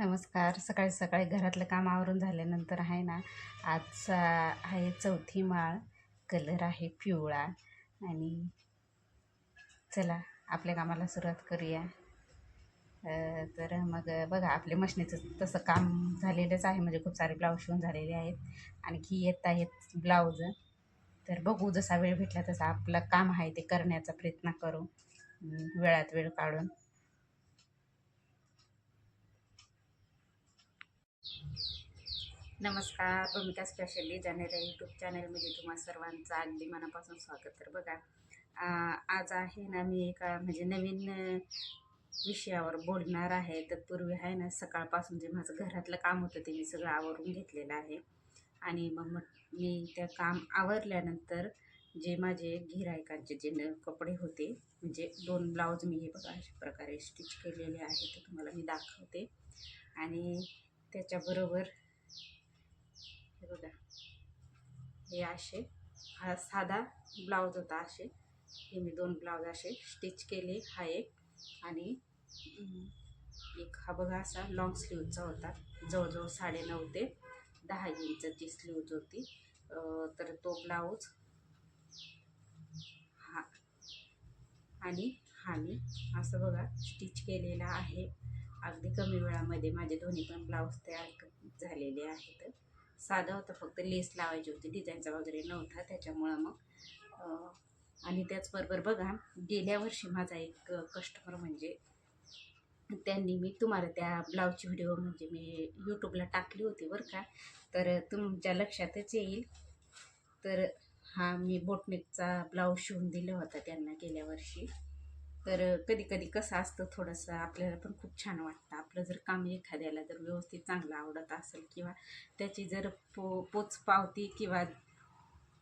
नमस्कार. सकाळी सकाळी घरातलं काम आवरून झाल्यानंतर आहे ना आजचा आहे चौथी माळ. कलर आहे पिवळा आणि चला आपल्या कामाला सुरुवात करूया. तर मग बघा आपल्या मशनीचं तसं काम झालेलंच आहे. म्हणजे खूप सारे ब्लाऊज शिवून झालेले आहेत. आणखी येत आहेत ब्लाऊज. तर बघू जसा वेळ भेटला तसा आपलं काम आहे ते करण्याचा प्रयत्न करू. वेळात वेळ काढून. नमस्कार भूमिका स्पेशली डिझायनर यूट्यूब चॅनलमध्ये तुम्हा सर्वांचं अगदी मनापासून स्वागत तर बघा आज आहे ना मी एका म्हणजे नवीन विषयावर बोलणार आहे. तत्पूर्वी आहे ना सकाळपासून जे माझं घरातलं काम होतं ते मी सगळं आवरून घेतलेलं आहे. आणि मग मग मी त्या काम आवरल्यानंतर जे माझे गिरायकांचे जे न कपडे होते म्हणजे दोन ब्लाऊज मी हे बघा अशा प्रकारे स्टिच केलेले आहे ते तुम्हाला मी दाखवते. आणि त्याच्याबरोबर हे बघा. हे असे. हा साधा ब्लाऊज होता असे. हे मी दोन ब्लाऊज असे स्टिच केले. हा एक आणि एक हा बघा असा लॉंग स्लीवचा होता. जवळजवळ साडेनऊ ते दहा इंचची स्लीव्ज होती. तर तो ब्लाऊज हा आणि हा मी असं बघा स्टिच केलेला आहे. अगदी कमी वेळामध्ये माझे दोन्ही पण ब्लाऊज तयार झालेले आहेत. साधं होता फक्त लेस लावायची होती डिझाईनचा वगैरे नव्हता त्याच्यामुळं मग आणि त्याचबरोबर बघा गेल्या वर्षी माझा एक कस्टमर म्हणजे त्यांनी मी तुम्हाला त्या ब्लाऊजची व्हिडिओ म्हणजे मी यूट्यूबला टाकली होती बरं का. तर तुमच्या लक्षातच येईल. तर हा मी बोटनेकचा ब्लाऊज शिवून दिला होता त्यांना गेल्या वर्षी. तर कधी कधी कसं असतं थोडंसं आपल्याला पण खूप छान वाटतं. आपलं जर काम एखाद्याला जर व्यवस्थित चांगलं आवडत असेल किंवा त्याची जर पो पोच पावती किंवा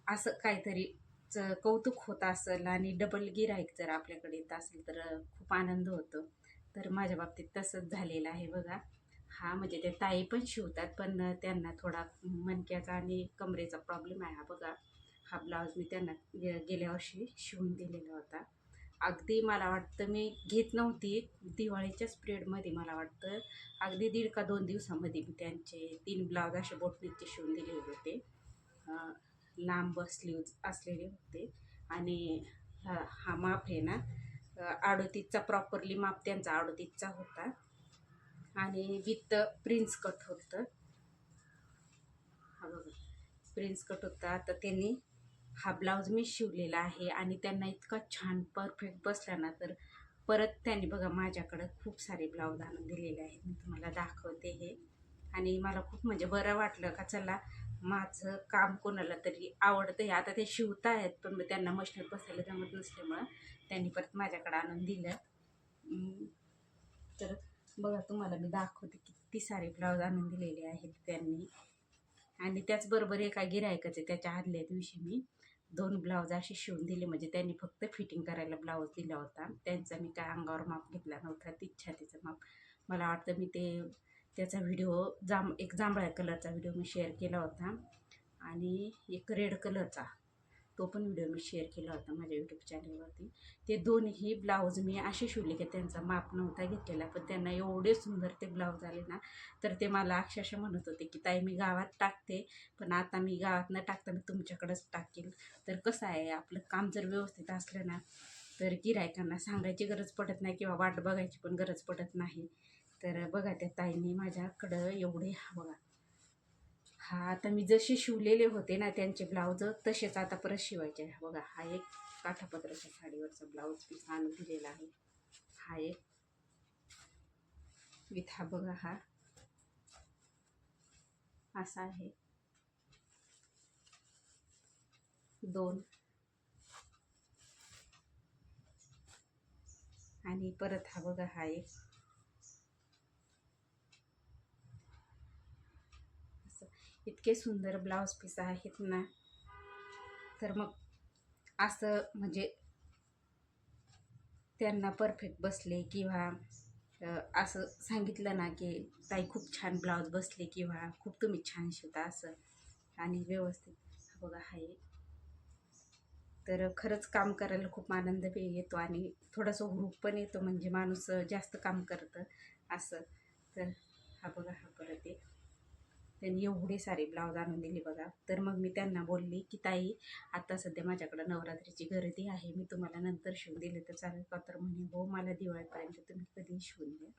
असं काहीतरी च कौतुक होत असेल आणि डबल गिराईक जर आपल्याकडे येत असेल तर खूप आनंद होतो. तर माझ्या बाबतीत तसंच झालेलं आहे बघा. हा म्हणजे ते ताई पण शिवतात पण त्यांना थोडा मणक्याचा आणि कमरेचा प्रॉब्लेम आहे हा बघा. हा ब्लाऊज मी त्यांना गे- गेल्या वर्षी शिवून दिलेला होता. अगदी मला वाटतं मी घेत नव्हती. दिवाळीच्या स्प्रेडमध्ये मला वाटतं अगदी दीड का दोन दिवसामध्ये मी त्यांचे तीन ब्लाऊज असे बोटनेकचे शिवून दिले होते. लांब स्लीव्ज असलेले होते. आणि हा हा माप आहे ना अं, अडोतीसचा प्रॉपरली माप त्यांचा अडोतीसचा होता. आणि विथ प्रिन्स कट होतं. हा बघा प्रिन्स कट होता. आता त्यांनी हा ब्लाऊज मी शिवलेला आहे आणि त्यांना इतका छान परफेक्ट बसला ना तर परत त्यांनी बघा माझ्याकडं खूप सारे ब्लाऊज आणून दिलेले आहेत. मी तुम्हाला दाखवते हे. आणि मला खूप म्हणजे बरं वाटलं का चला माझं काम कोणाला तरी आवडतं हे. आता ते शिवता आहेत पण मग त्यांना मशीनवर बसायला जमत नसल्यामुळं त्यांनी परत माझ्याकडे आणून दिलं. तर बघा तुम्हाला मी दाखवते किती सारे ब्लाऊज आणून दिलेले आहेत त्यांनी. आणि त्याचबरोबर एका गिरायकाचे त्याच्या आदल्या दिवशी मी दोन ब्लाऊज असे शिवून दिले. म्हणजे त्यांनी फक्त फिटिंग करायला ब्लाऊज दिला होता. त्यांचा मी काय अंगावर माप घेतला नव्हता तीच छातीचं माप. मला वाटतं मी ते त्याचा व्हिडिओ जांब एक जांभळ्या कलरचा व्हिडिओ मी शेअर केला होता. आणि एक रेड कलरचा. तो पण व्हिडिओ मी शेअर केला होता माझ्या यूट्यूब चॅनलवरती ते दोन्ही ब्लाऊज मी असे शिवले की त्यांचा माप नव्हता घेतलेला पण त्यांना एवढे सुंदर ते ब्लाऊज आले ना तर ते मला अक्षरशः म्हणत होते की ताई मी गावात टाकते पण आता मी गावात न टाकता मी तुमच्याकडंच टाकेल. तर कसं आहे आपलं काम जर व्यवस्थित असलं ना तर गिरायकांना सांगायची गरज पडत नाही किंवा वाट बघायची पण गरज पडत नाही. तर बघा त्या ताईंनी माझ्याकडं एवढे हवं बघा हा आता मी जसे शिवलेले होते ना त्यांचे ब्लाऊज तसेच आता परत शिवायचे आहे. बघा हा एक काठापत्राच्या साडीवरचा ब्लाऊज पीस आणून दिलेला आहे. हा एक. विथ हा बघा हा. असा आहे. दोन. आणि परत हा बघा हा एक असं इतके सुंदर ब्लाऊज पीस आहेत ना. तर मग असं म्हणजे त्यांना परफेक्ट बसले किंवा असं सांगितलं ना की ताई खूप छान ब्लाऊज बसले किंवा खूप तुम्ही छान शिवता असं. आणि व्यवस्थित हा बघा हा एक. तर खरंच काम करायला खूप आनंद येतो आणि थोडासा हुरूप पण येतो म्हणजे माणूस जास्त काम करतं असं. तर हा बघा हा परत एक. त्यांनी एवढे सारे ब्लाऊज आणून दिले बघा. तर मग मी त्यांना बोलली की ताई आता सध्या माझ्याकडं नवरात्रीची गर्दी आहे. मी तुम्हाला नंतर शिवून दिले तर चालेल का? तर म्हणे हो मला दिवाळीपर्यंत तुम्ही कधी शिवून द्या.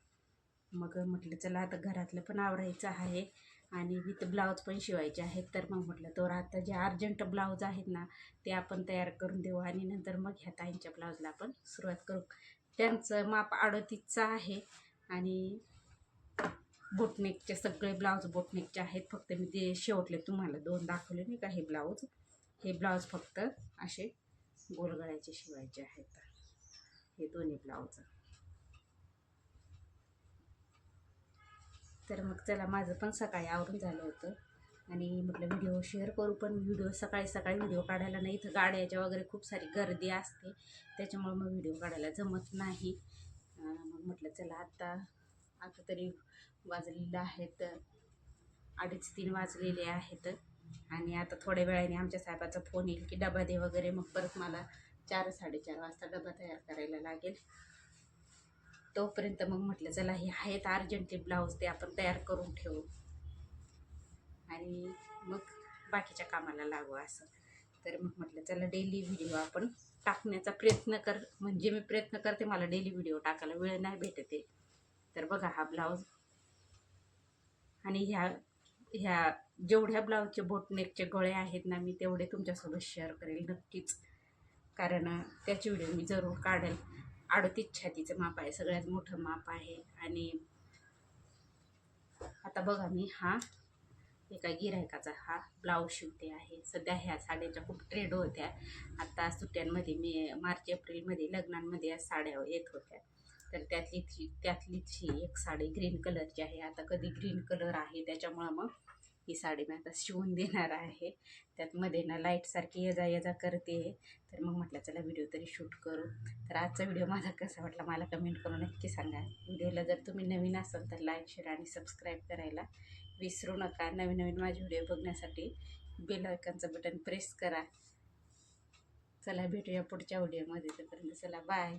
मग म्हटलं चला आता घरातलं पण आवरायचं आहे आणि विथ ब्लाऊज पण शिवायचे आहेत. तर मग म्हटलं तर आता जे अर्जंट ब्लाऊज आहेत ना ते आपण तयार करून देऊ आणि नंतर मग ह्या ताईंच्या ब्लाऊजला आपण सुरुवात करू. त्यांचं माप अडतीसचं आहे आणि बोटनेकचे सगळे ब्लाऊज बोटनेकचे आहेत. फक्त मी ते शेवटले तुम्हाला दोन दाखवले नाही का हे ब्लाऊज हे ब्लाऊज फक्त असे गोलगळ्याचे शिवायचे आहेत. हे दोन्ही ब्लाऊज तर मग चला माझं पण सकाळी आवरून झालं होतं. आणि म्हटलं व्हिडिओ शेअर करू पण व्हिडिओ सकाळी सकाळी व्हिडिओ काढायला नाही. इथं गाड्याच्या वगैरे खूप सारी गर्दी असते. त्याच्यामुळे मग व्हिडिओ काढायला जमत नाही. मग म्हटलं चला आत्ता आता तरी वाजलेलं आहेत अडीच तीन वाजलेले आहेत. आणि आता थोड्या वेळाने आमच्या साहेबाचा फोन येईल की डबा दे वगैरे. मग परत मला चार साडेचार वाजता डबा तयार करायला लागेल. तोपर्यंत मग म्हटलं चला हे आहेत अर्जंटली ब्लाऊज ते आपण तयार करून ठेवू. आणि मग बाकीच्या कामाला लागू असं. तर मग म्हटलं चला डेली व्हिडिओ आपण टाकण्याचा प्रयत्न कर. म्हणजे मी प्रयत्न करते मला डेली व्हिडिओ टाकायला वेळ नाही भेटत तर बघा हा ब्लाऊज आणि ह्या ह्या जेवढ्या ब्लाऊजचे बोटनेकचे गळे आहेत ना मी तेवढे तुमच्यासोबत शेअर करेल नक्कीच. कारण त्याची व्हिडिओ मी जरूर काढेल. अडतीस छातीचं माप आहे सगळ्यात मोठं माप आहे. आणि आता बघा मी हा एका गिरायकाचा हा ब्लाऊज शिवते आहे. सध्या ह्या साड्याच्या खूप ट्रेड होत्या. आता सुट्ट्यांमध्ये मी मार्च एप्रिलमध्ये लग्नांमध्ये या साड्या येत होत्या. तर त्यातली ती त्यातलीच ही एक साडी ग्रीन कलरची आहे. आता कधी ग्रीन कलर आहे त्याच्यामुळं मग ही साडी मी आता शिवून देणार आहे. त्यात मध्ये ना लाईटसारखी ये येजा करते. तर मग म्हटलं चला व्हिडिओ तरी शूट करू. तर आजचा व्हिडिओ माझा कसा वाटला मला कमेंट करून नक्की सांगा. व्हिडिओला जर तुम्ही नवीन असाल तर लाईक शेअर आणि सबस्क्राईब करायला विसरू नका. नवीन नवीन माझे व्हिडिओ बघण्यासाठी बेल आयकॉनचं बटन प्रेस करा. चला भेटूया पुढच्या व्हिडिओमध्ये तोपर्यंत चला बाय